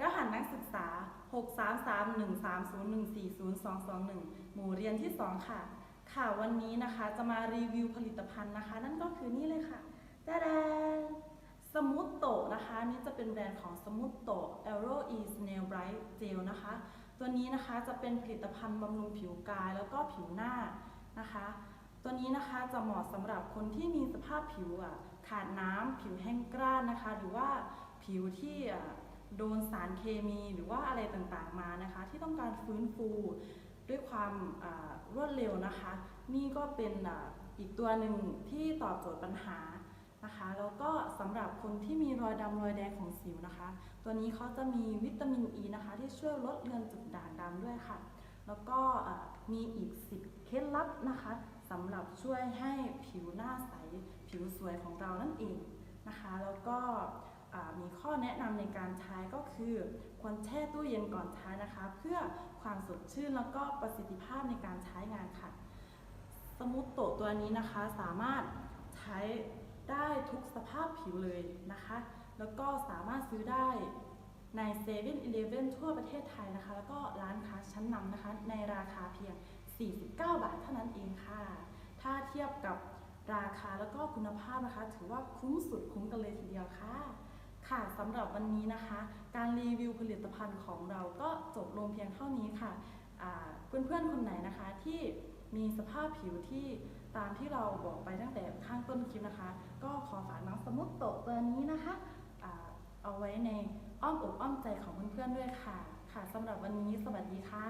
ราหันนักศึกษา 6331301401221 หมู่เรียนที่ 2 ค่ะ ค่ะวันนี้นะคะจะมารีวิวผลิตภัณฑ์นะคะ นั่นก็คือนี่เลยค่ะดาดาสมูทโตนะคะนี่จะเป็นแบรนด์ของสมูทโต Aero E Snail Bright Gel นะคะ ตัวนี้นะคะจะเป็นผลิตภัณฑ์บำรุงผิวกายแล้วก็ผิวหน้านะคะ ตัวนี้นะคะจะเหมาะสำหรับคนที่มีสภาพผิวอะขาดน้ำผิวแห้งกร้านนะคะ หรือว่า ผิวที่โดนสารเคมีหรือว่าอะไรต่างๆมานะคะ ที่ต้องการฟื้นฟูด้วยความรวดเร็วนะคะ นี่ก็เป็นอ,อีกตัวหนึ่งที่ตอบโจทย์ปัญหานะคะแล้วก็สำหรับคนที่มีรอยดำรอยแดงของสิวนะคะ ตัวนี้เขาจะมีวิตามินอ e ีนะคะ ที่ช่วยลดเลือนจุดด่างดำด้วยค่ะ แล้วก็มีอีก10เคล็ดลับนะคะสำหรับช่วยให้ผิวหน้าใส ผิวสวยของเรานั่นเองนะคะ แล้วก็มี แนะนำในการใช้ก็คือควรแช่ตู้เย็นก่อนใช้นะคะ เพื่อความสดชื่นแล้วก็ประสิทธิภาพในการใช้งานค่ะ สมูทโตตัวนี้นะคะสามารถใช้ได้ทุกสภาพผิวเลยนะคะ แล้วก็สามารถซื้อได้ใน7 e เ e ่ e อทั่วประเทศไทยนะคะ แล้วก็ร้านค้าชั้นนำนะคะ ในราคาเพียง 49 บาทเท่านั้นเองค่ะ ถ้าเทียบกับราคาแล้วก็คุณภาพนะคะ ถือว่าคุ้มสุดคุ้มกันเลยทีเดียวค่ะ ค่ะสำหรับวันนี้นะคะ การรีวิวผลิตภัณฑ์ของเราก็จบลงเพียงเท่านี้ค่ะเพื่อนๆคนไหนนะคะที่มีสภาพผิวที่ตามที่เราบอกไปตั้งแต่ข้างต้นคลิปนะคะ ก็ขอฝากน้องสมุตโตะตัวนี้นะคะอ่าเอาไว้ในอ้อมอกอ้อมใจของเพื่อนๆด้วยค่ะ ค่ะสำหรับวันนี้สวัสดีค่ะ